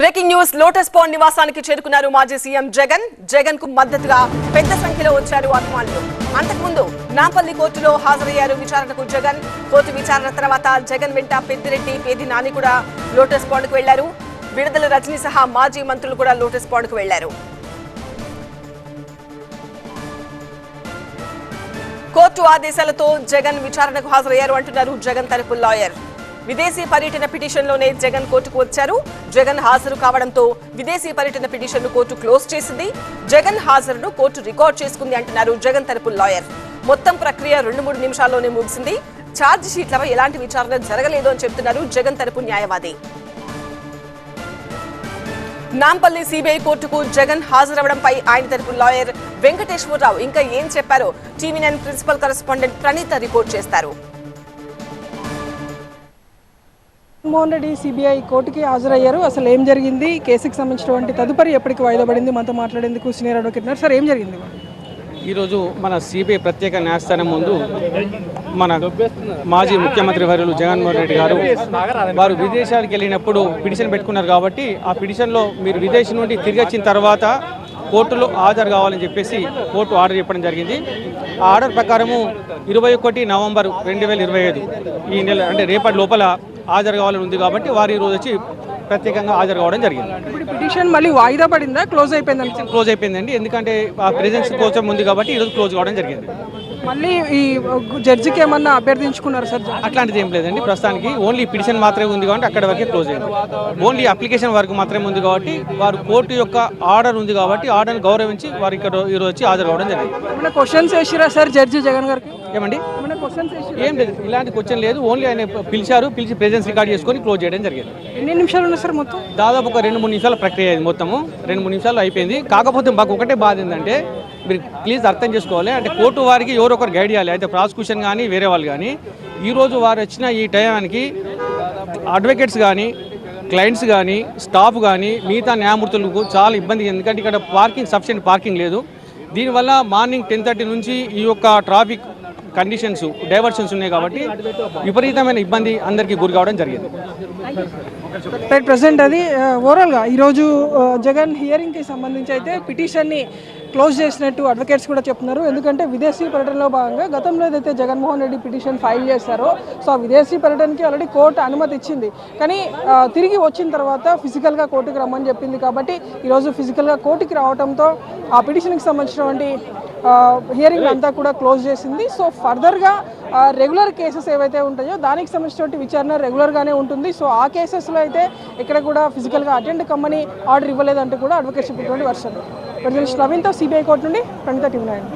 Breaking news lotus pond నివాసానికి చేరుకున్నారు మాజీ సీఎం జగన్. జగన్కు మద్దతుగా పెద్ద సంఖ్యలో వచ్చారు అభిమానులు. అంతకుముందు నాంపల్లి కోర్టులో హాజరయ్యారు విచారణకు జగన్. కోర్టు విచారణ తర్వాత జగన్ వెంట పెద్దిరెడ్డి పేది నాని కూడా లోటస్ పాండ్కు వెళ్ళారు. విడుదల రజనీ సహా మాజీ మంత్రులు కూడా లోటస్ పాండ్కు వెళ్ళారు. కోర్టు ఆదేశాలతో జగన్ విచారణకు హాజరయ్యారు అంటున్నారు జగన్ తరపు లాయర్. విదేశీ పర్యటన పిటిషన్లోనే జగన్ కోర్టుకు వచ్చారు. జగన్ హాజరు కావడంతో విదేశీ పర్యటన పిటిషన్ను కోర్టు క్లోజ్ చేసింది. జగన్ హాజరును కోర్టు రికార్డ్ చేసుకుంది అంటున్నారు జగన్ తరపు లాయర్. మొత్తం ప్రక్రియ రెండు మూడు నిమిషాల్లోనే ముగిసింది. ఛార్జ్ షీట్లపై ఎలాంటి విచారణ జరగలేదు అని చెబుతున్నారు జగన్ తరపు న్యాయవాది. నాంపల్లి సిబిఐ కోర్టుకు జగన్ హాజరవడంపై ఆయన తరపు లాయర్ వెంకటేశ్వరరావు ఇంకా ఏం చెప్పారో TV nine principal correspondent Praneeta report చేస్తారు. జగన్మోహన్ రెడ్డి సిబిఐ కోర్టుకి హాజరయ్యారు. అసలు ఏం జరిగింది? కేసుకి సంబంధించినటువంటి తదుపరి ఎప్పటికి వాయిదా పడింది? మనతో మాట్లాడేందుకు సీనియర్ అడ్వకేట్ ఉన్నారు. సార్ ఏం జరిగింది? ఈరోజు మన సిబిఐ ప్రత్యేక న్యాయస్థానం ముందు మన మాజీ ముఖ్యమంత్రి వర్యులు జగన్మోహన్ రెడ్డి గారు వారు విదేశాలకు వెళ్ళినప్పుడు పిటిషన్ పెట్టుకున్నారు కాబట్టి ఆ పిటిషన్లో మీరు విదేశం నుండి తిరిగి వచ్చిన తర్వాత కోర్టులో హాజరు కావాలని చెప్పేసి కోర్టు ఆర్డర్ చెప్పడం జరిగింది. ఆ ఆర్డర్ ప్రకారము ఇరవై ఒకటి నవంబర్ రెండు వేల ఇరవై ఐదు ఈ నెల అంటే రేపటి లోపల హాజరు కావాలని ఉంది కాబట్టి వారు ఈరోజు వచ్చి ప్రత్యేకంగా హాజరు కావడం జరిగింది. ఇప్పుడు పిటిషన్ మళ్ళీ వాయిదా పడిందా? క్లోజ్ అయిపోయిందా క్లోజ్ అయిపోయిందండి. ఎందుకంటే ఆ ప్రెజెన్స్ కోసం ఉంది కాబట్టి ఈరోజు క్లోజ్ కావడం జరిగింది. మళ్ళీ ఈ జడ్జికి ఏమన్నా అభ్యర్థించుకున్నారు సార్? అట్లాంటిది ఏం లేదండి. ప్రస్తుతానికి ఓన్లీ పిటిషన్ మాత్రమే ఉంది కాబట్టి అక్కడ వరకే క్లోజ్ అయింది. ఓన్లీ అప్లికేషన్ వరకు మాత్రమే ఉంది కాబట్టి వారు కోర్టు యొక్క ఆర్డర్ ఉంది కాబట్టి ఆర్డర్ని గౌరవించి వారు ఇక్కడ ఈరోజు వచ్చి హాజరు కావడం జరిగింది. క్వశ్చన్స్ వేసిరా సార్ జడ్జి జగన్ గారికి? ఏమండి? ఏం లేదు ఇలాంటి క్వశ్చన్ లేదు. ఓన్లీ ఆయన పిలిచారు పిలిచి ప్రెజెన్స్ రికార్డ్ చేసుకొని క్లోజ్ చేయడం జరిగింది. ఎన్ని నిమిషాలు ఉన్నాయి సార్ మొత్తం? దాదాపు ఒక రెండు మూడు నిమిషాల ప్రక్రియ ఇది మొత్తము. రెండు మూడు నిమిషాలు అయిపోయింది. కాకపోతే మాకు ఒకటే బాధ ఏంటంటే మీరు ప్లీజ్ అర్థం చేసుకోవాలి. అంటే కోర్టు వారికి ఎవరో ఒకరు గైడ్ చేయాలి. అయితే ప్రాసిక్యూషన్ కానీ వేరే వాళ్ళు కానీ ఈరోజు వారు వచ్చిన ఈ టైంకి అడ్వకేట్స్ కానీ క్లయింట్స్ కానీ స్టాఫ్ కానీ మిగతా న్యాయమూర్తులకు చాలా ఇబ్బంది. ఎందుకంటే ఇక్కడ పార్కింగ్ సఫిషియెంట్ పార్కింగ్ లేదు. దీనివల్ల మార్నింగ్ టెన్ థర్టీ నుంచి ఈ యొక్క ట్రాఫిక్ కండిషన్స్ డైవర్షన్స్ ఉన్నాయి కాబట్టి విపరీతమైన ఇబ్బంది అందరికీ గురి కావడం జరిగింది. రైట్ ప్రజెంట్ అది ఓవరాల్గా ఈరోజు జగన్ హియరింగ్కి సంబంధించి అయితే పిటిషన్ని క్లోజ్ చేసినట్టు అడ్వకేట్స్ కూడా చెప్తున్నారు. ఎందుకంటే విదేశీ పర్యటనలో భాగంగా గతంలో ఏదైతే జగన్మోహన్ రెడ్డి పిటిషన్ ఫైల్ చేశారో సో ఆ విదేశీ పర్యటనకి ఆల్రెడీ కోర్టు అనుమతి ఇచ్చింది. కానీ తిరిగి వచ్చిన తర్వాత ఫిజికల్గా కోర్టుకి రమ్మని చెప్పింది కాబట్టి ఈరోజు ఫిజికల్గా కోర్టుకి రావడంతో ఆ పిటిషన్కి సంబంధించినటువంటి హియరింగ్ అంతా కూడా క్లోజ్ చేసింది సో ఫర్దర్గా రెగ్యులర్ కేసెస్ ఏవైతే ఉంటాయో దానికి సంబంధించినటువంటి విచారణ రెగ్యులర్గానే ఉంటుంది సో ఆ కేసెస్లో అయితే ఇక్కడ కూడా ఫిజికల్గా అటెండ్ కమ్మని ఆర్డర్ ఇవ్వలేదంటూ కూడా అడ్వకేట్ చెప్పినటువంటి వర్షన్ ప్రజలు నవీన్తో సిబిఐ కోర్టు నుండి ప్రణిత టీవీ నైన్